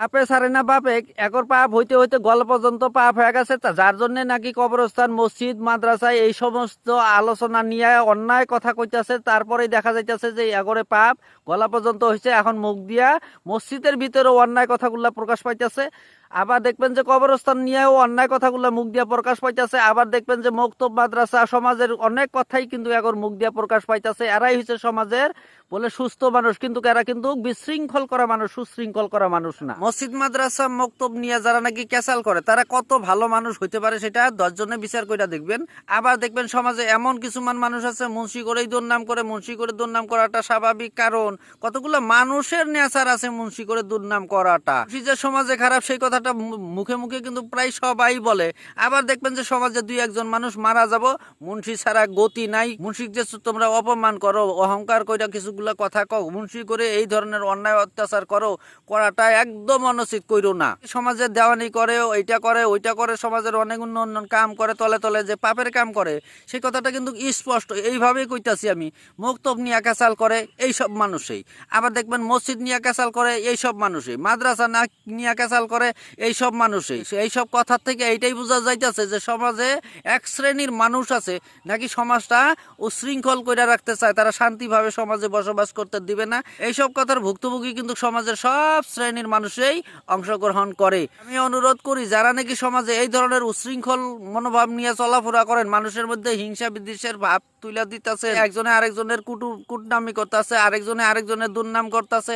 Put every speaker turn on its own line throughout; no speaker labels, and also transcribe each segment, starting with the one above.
আপে সারে না বাপে একর পাপ হইতে হইতে গল পর্যন্ত পাপ হয়ে গেছে যার জন্য নাকি কবরস্থান, মসজিদ, মাদ্রাসায় এই সমস্ত আলোচনা নিয়ে অন্যায় কথা কইতেছে তারপরে দেখা যাইতেছে যে এগরে পাপ গলা পর্যন্ত হয়েছে এখন মুখ দিয়া মসজিদের ভিতরেও অন্যায় কথাগুলা প্রকাশ পাইতেছে। আবার দেখবেন যে কবরস্থান নিয়েও অন্যায় কথাগুলা মুখ দিয়া প্রকাশ পাইতেছে। আবার দেখবেন যে মক্তব, মাদ্রাসা সমাজের অনেক কথাই কিন্তু এখন মুখ দিয়া প্রকাশ পাইতেছে। এরাই হচ্ছে সমাজের বলে সুস্থ মানুষ, কিন্তু এরা কিন্তু বিশৃঙ্খল করা মানুষ, সুশৃঙ্খল করা মানুষ না। মসজিদ, মাদ্রাসা, মক্তব নিয়ে যারা নাকি ক্যাসাল করে, তারা কত ভালো মানুষ হইতে পারে সেটা দশজনে বিচার করে দেখবেন। আবার দেখবেন সমাজে এমন কিছুমান মানুষ আছে মুন্সি করেই দুর্নাম করে মুন্সি করে দুর্নাম করাটা স্বাভাবিক কারণ কতগুলো মানুষের নেচার আছে মুন্সি করে দুর্নাম করাটা। যে সমাজে খারাপ, সেই কথাটা মুখে মুখে কিন্তু প্রায় সবাই বলে। আবার দেখবেন যে সমাজে দুই একজন মানুষ মারা যাব, মুন্সি ছাড়া গতি নাই। মুন্সি যে তোমরা অপমান করো, অহংকার কইরা কিছুগুলা কথা কও, মুন্সি করে এই ধরনের অন্যায় অত্যাচার করো, করাটা একদম অনুচিত কইরো না। সমাজে দেওয়ানি করে, ওইটা করে ওইটা করে, সমাজের অনেক উন্নয়ন কাম করে, তলে তলে যে পাপের কাম করে সেই কথাটা কিন্তু স্পষ্ট, এইভাবেই কইতাছি আমি। মুক্তব নিয়ে কাসাল করে এই সব মানুষই। আবার দেখবেন মসজিদ নিয়ে কাসাল করে এই সব মানুষই। মাদ্রাসা না নিয়ে কাসাল করে এই সব মানুষই। এই সব কথার থেকে এইটাই বোঝা যাইতেছে যে সমাজে এক শ্রেণির মানুষ আছে, নাকি সমাজটা উশৃঙ্খল করে রাখতে চায়, তারা শান্তিভাবে সমাজে বসবাস করতে দিবে না। এইসব কথার ভুক্তভোগী কিন্তু সমাজের সব শ্রেণির মানুষই অংশগ্রহণ করে। আমি অনুরোধ করি, যারা নাকি সমাজে এই ধরনের উশৃঙ্খল মনোভাব নিয়ে চলাফেরা করেন, মানুষের মধ্যে হিংসা বিদ্বেষের ভাব তুলে দিতেছে, একজনে আরেকজনের কুটু, কুটনামি করতেছে, আরেকজনে আরেকজনের দুর্নাম করতেছে।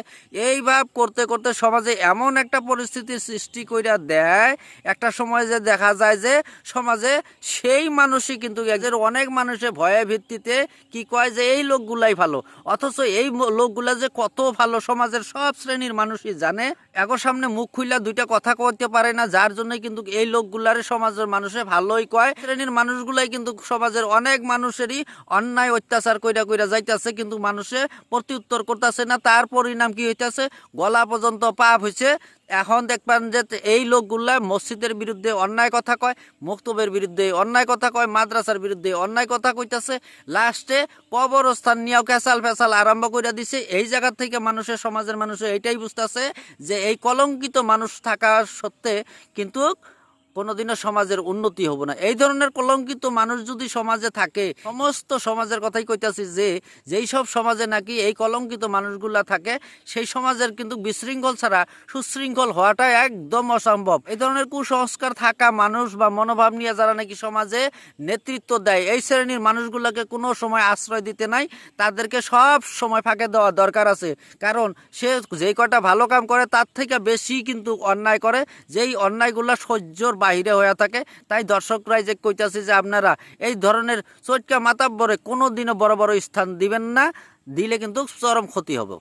এই ভাব করতে করতে সমাজে এমন একটা পরিস্থিতির সৃষ্টি কইরা দেয়, একটা সময় যে দেখা যায় যে সমাজে সেই মানুষই কিন্তু এদের অনেক মানুষের ভয়ে ভিত্তিতে কি কয় যে এই লোকগুলাই ভালো। অথচ এই লোকগুলা যে কত ভালো সমাজের সব শ্রেণির মানুষই জানে। একর সামনে মুখ খুইলা দুইটা কথা কইতে পারে না, যার জন্য কিন্তু এই লোকগুলারে সমাজের মানুষে ভালোই কয়। শ্রেণির মানুষগুলাই কিন্তু সমাজের অনেক মানুষেরই অন্যায় অত্যাচার কইরা কইরা যাইতাছে, কিন্তু মানুষে প্রত্যুত্তর করতেছে না। তার পরিণাম কি হইতাছে? গলা পর্যন্ত পাপ হইছে। এখন দেখবেন যে এই লোকগুলা মসজিদের বিরুদ্ধে অন্যায় কথা কয়, মক্তবের বিরুদ্ধে অন্যায় কথা কয়, মাদ্রাসার বিরুদ্ধে অন্যায় কথা কইতেছে। লাস্টে কবরস্থান নিয়েও ক্যাসাল ফেসাল আরম্ভ করে দিছে। এই জায়গা থেকে মানুষের, সমাজের মানুষের এইটাই বুঝতেছে যে এই কলঙ্কিত মানুষ থাকা সত্ত্বে কিন্তু কোনোদিনও সমাজের উন্নতি হব না। এই ধরনের কলঙ্কিত মানুষ যদি সমাজে থাকে, সমস্ত সমাজের কথাই কইতাছি যে, যেই সব সমাজে নাকি এই কলঙ্কিত মানুষগুলা থাকে, সেই সমাজের কিন্তু বিশৃঙ্খল ছাড়া সুশৃঙ্খল হওয়াটা একদম অসম্ভব। এই ধরনের কুসংস্কার থাকা মানুষ বা মনোভাব নিয়ে যারা নাকি সমাজে নেতৃত্ব দেয়, এই শ্রেণির মানুষগুলোকে কোনো সময় আশ্রয় দিতে নাই, তাদেরকে সব সময় ফাঁকে দেওয়া দরকার আছে। কারণ সে যেই কটা ভালো কাম করে, তার থেকে বেশি কিন্তু অন্যায় করে। যেই অন্যায়গুলো সহ্যর বাহিরে হয়ে থাকে, তাই দর্শকরাই যে কইতাছি যে আপনারা এই ধরনের চটকা মাতাব্বরে কোনো দিনও বড় বড় স্থান দিবেন না, দিলে কিন্তু চরম ক্ষতি হবে।